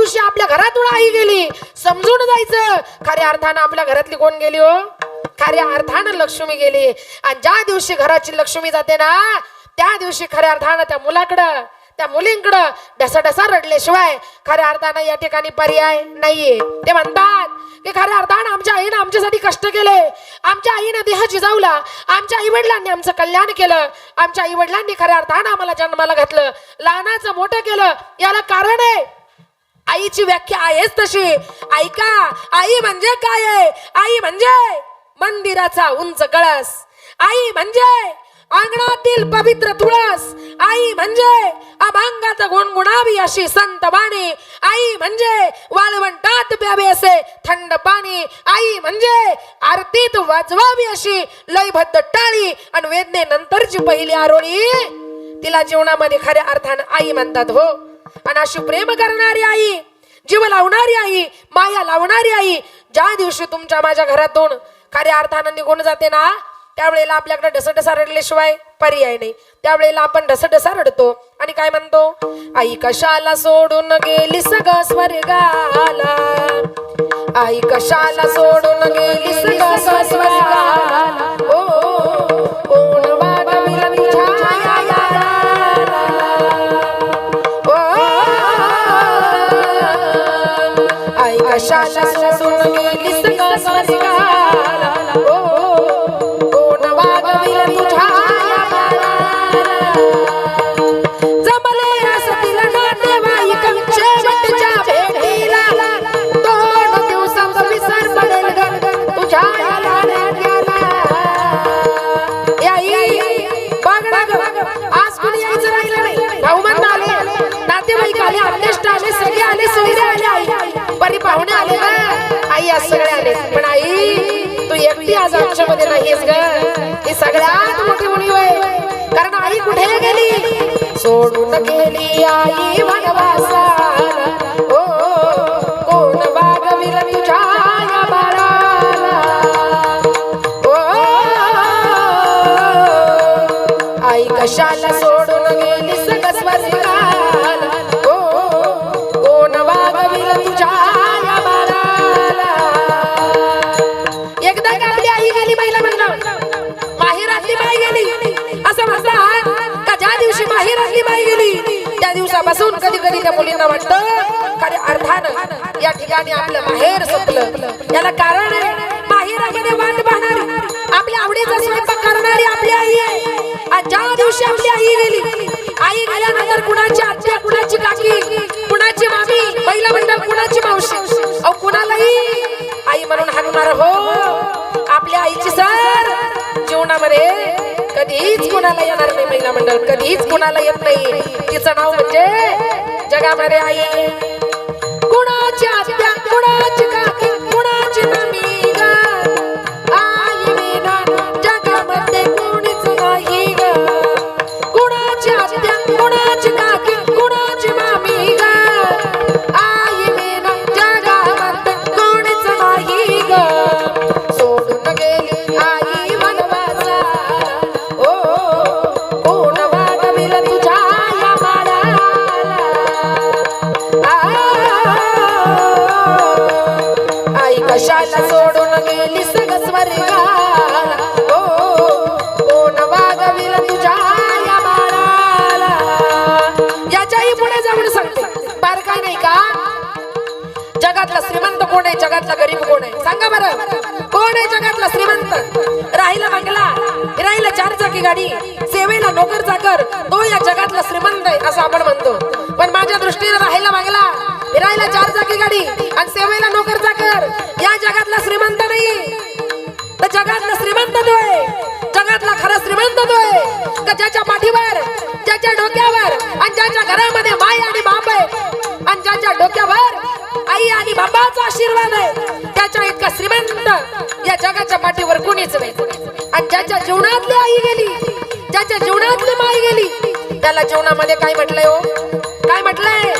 दिवशी आपल्या घरातून आई गेली. समजून जायचं. खऱ्या अर्थानं आपल्या घरातली कोण गेली हो? खऱ्या अर्थानं लक्ष्मी गेली. आणि ज्या दिवशी घराची लक्ष्मी जाते ना त्या दिवशी खऱ्या अर्थानं त्या मुलाकडं त्या मुलींकडं ढसाढसा रडल्याशिवाय खऱ्या अर्थानं या ठिकाणी पर्याय नाहीये. ते म्हणतात की खऱ्या अर्थानं आमच्या आईनं आमच्यासाठी कष्ट केले. आमच्या आईनं देह जिजावला. आमच्या आई वडिलांनी आमचं कल्याण केलं. आमच्या आई वडिलांनी खऱ्या अर्थानं आम्हाला जन्माला घातलं. लहानाचं मोठं केलं. याला कारण आहे. आईची व्याख्या आहेच तशी. ऐका आई म्हणजे काय आहे? आई म्हणजे मंदिराचा उंच कळस. आई म्हणजे अंगणातील पवित्र तुळस. आई म्हणजे अभंगात गुणगुणावी अशी संत बाणी आई म्हणजे वाळवंटात प्यावे असे थंड पाणी. आई म्हणजे आरतीत वाजवावी अशी लयबद्ध टाळी. आणि वेदनेनंतरची पहिली आरोळी तिला जीवनामध्ये खऱ्या अर्थानं आई म्हणतात हो. आणि अशी प्रेम करणारी आई जीव लावणारी आई माया लावणारी आई ज्या दिवशी तुमच्या माझ्या घरातून खऱ्या अर्थानं निघून जाते ना त्यावेळेला आपल्याकडे ढसढसा रडल्याशिवाय पर्याय नाही. त्यावेळेला आपण ढसढसा रडतो. आणि काय म्हणतो? आई कशाला सोडून गेली सग स्वर्गाला? आई कशाला सोडून गेली सग स्वर्गाला? कशाला सोडून गेली सगळं स्वर्गाला पाहुणे आले ना? आई आज सगळे आले. पण आई तू एकटी आज आमच्यामध्ये नाहीस ग. ही सगळ्यात मोठी मुली होय. कारण आई कुठे गेली? सोडून गेली आई वनवासा ओ कोण वागविल तुझ्या बाळाला? ओ आई कशाला कधी त्या मुलींना वाटतं कारण अर्थानं या ठिकाणी आपलं माहेर संपलं याला कारण माहेरामध्ये वाट पाहणारी आपल्या आवडीचा स्वयंपाक करणारी आपली आई आहे. आणि ज्या दिवशी आपली आई गेली आई गेल्यानंतर कुणाची आत्या कुणाची काकी कुणाची मामी महिला मंडळ कुणाची मावशी? अहो कुणालाही आई म्हणून हाणणार हो. आपल्या आईची सर कधीच कुणाला येणार नाही महिला मंडळ कधीच कुणाला येत नाही. तिचं नाव म्हणजे जगामध्ये आई. कुणाच्या आत्या जगातला श्रीमंत कोण आहे? जगातला गरीब कोण आहे? सांगा बरं. कोण आहे जगातला श्रीमंत? राहिला बंगला राहिला चार चाकी गाडी सेवेला नोकर चाकर तो या जगातला श्रीमंत आहे असं आपण म्हणतो. पण माझ्या दृष्टीने राहिला बंगला राहिला चार चाकी गाडी आणि सेवेला आणि बाबाचा आशीर्वाद आहे. त्याच्या इतका श्रीमंत या जगाच्या पाठीवर कुणीच नाही. आणि ज्याच्या जीवनातली आई गेली ज्याच्या जीवनातली माई गेली त्याला जीवनामध्ये काय म्हटलंय हो? काय म्हटलंय?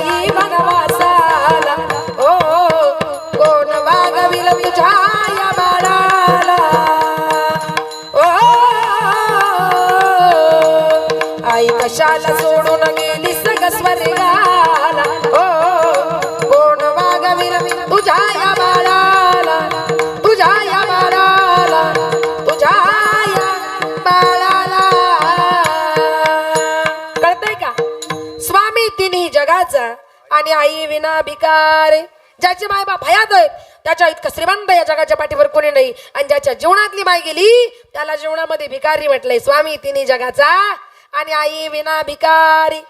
आई भगवासाला. ओ कोण वागविल तुझ्या बाळाला. ओ आई कशाला सोडून गेली सगस्वरे आणि आई विना भिकार. ज्याचे माय बाप हयात आहेत त्याच्या इतकं श्रीमंत या जगाच्या पाठीवर कोणी नाही. आणि ज्याच्या जीवनातली माय गेली त्याला जीवनामध्ये भिकारी म्हटलंय स्वामी तिने जगाचा आणि आई विना भिकारी.